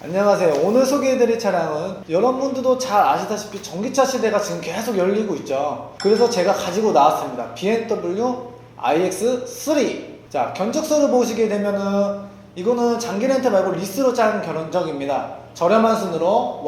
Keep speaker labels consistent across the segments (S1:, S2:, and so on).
S1: 안녕하세요. 오늘 소개해드릴 차량은 여러분들도 잘 아시다시피 전기차 시대가 지금 계속 열리고 있죠. 그래서 제가 가지고 나왔습니다. BMW iX3. 자, 견적서를 보시게 되면은 이거는 장기 렌트 말고 리스로 짠 견적입니다. 저렴한 순으로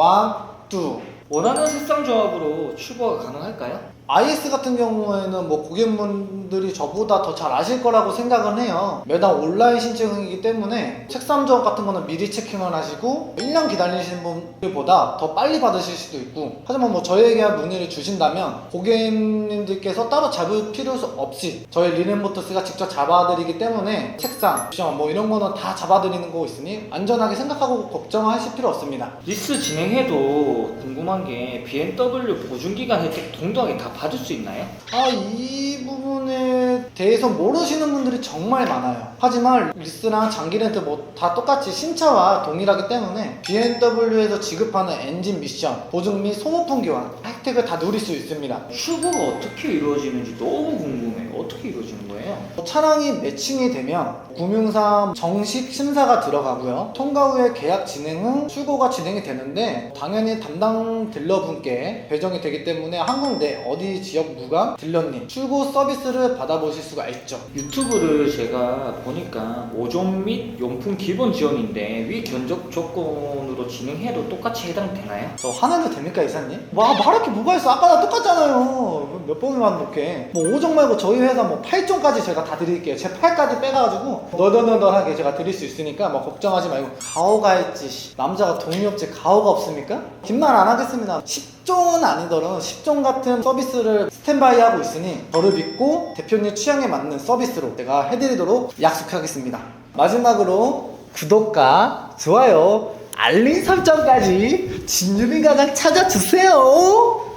S1: 1, 2.
S2: 원하는 색상 조합으로 출고가 가능할까요?
S1: IS 같은 경우에는 뭐 고객분들이 저보다 더 잘 아실 거라고 생각은 해요. 매달 온라인 신청이기 때문에 색상 조합 같은 거는 미리 체킹을 하시고 1년 기다리시는 분들보다 더 빨리 받으실 수도 있고 하지만 뭐 저희에게 문의를 주신다면 고객님들께서 따로 잡을 필요 없이 저희 리넨모터스가 직접 잡아드리기 때문에 색상, 옵션 뭐 이런 거는 다 잡아드리는 거 있으니 안전하게 생각하고 걱정하실 필요 없습니다.
S2: 리스 진행해도 궁금한 게 BMW 보증기간 혜택 동등하게 다 받을 수 있나요?
S1: 아, 이 부분에 대해서 모르시는 분들이 정말 많아요. 하지만 리스랑 장기 렌트 뭐 다 똑같이 신차와 동일하기 때문에 BMW에서 지급하는 엔진 미션, 보증 및 소모품 교환 혜택을 다 누릴 수 있습니다.
S2: 출고가 어떻게 이루어지는지 너무 궁금해요. 어떻게 이루어지는 거예요?
S1: 차량이 매칭이 되면 구명사 정식 심사가 들어가고요. 통과 후에 계약 진행은 출고가 진행이 되는데 당연히 담당 딜러분께 배정이 되기 때문에 한국 내 어디 지역 무관 딜러님 출고 서비스를 받아보실 수가 있죠.
S2: 유튜브를 제가 보니까 5종 및 용품 기본 지원인데 위 견적 조건으로 진행해도 똑같이 해당되나요?
S1: 저 화내도 됩니까 이사님? 와 말할 게 뭐가 있어? 아까 나 똑같잖아요. 몇 번을 반복해? 뭐 5종 말고 저희 회사 뭐 8종까지 제가 다 드릴게요. 제 8까지 빼가지고 너덜너덜하게 제가 드릴 수 있으니까 뭐 걱정하지 말고. 가오가 있지 씨. 남자가 돈이 없지 가오가 없습니까? 긴 말 안 하겠습니다. 10종은 아니더라도 10종 같은 서비스를 스탠바이 하고 있으니 저를 믿고 대표님 취향에 맞는 서비스로 제가 해드리도록 약속하겠습니다. 마지막으로 구독과 좋아요 알림 설정까지 진유빈 가장 찾아주세요.